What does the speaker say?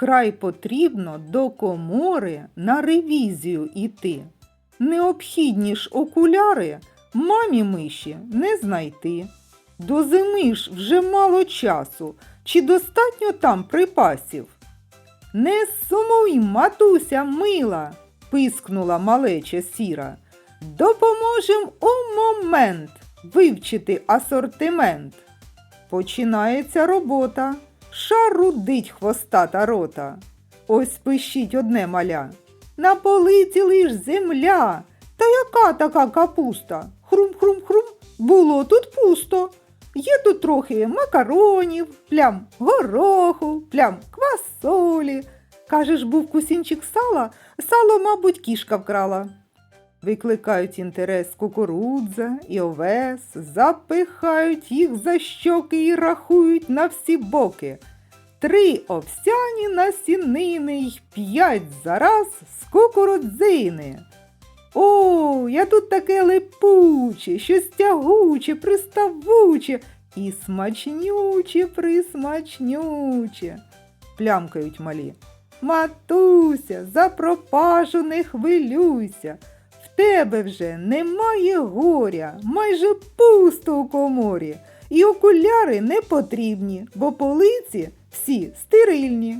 Вкрай потрібно до комори на ревізію іти. Необхідні ж окуляри мамі миші не знайти. До зими ж вже мало часу, чи достатньо там припасів? Не сумуй, матуся мила, пискнула малеча сіра. Допоможем у момент вивчити асортимент. Починається робота, шарудить хвостата рота. Ось пищить одне маля. На полиці лиш земля. Та яка така капуста? Хрум-хрум-хрум, було тут пусто. Є тут трохи макаронів, плям гороху, плям квасолі. Кажеш, був кусінчик сала, сало, мабуть, кішка вкрала. Викликають інтерес кукурудза і овес, запихають їх за щоки і рахують на всі боки. Три овсяні насінини й п'ять зараз з кукурудзини. О, я тут таке липуче, щось тягуче, приставуче і смачнюче, присмачнюче, плямкають малі. Матуся, за пропажу не хвилюйся. Тебе вже немає горя, майже пусто у коморі, і окуляри не потрібні, бо полиці всі стерильні.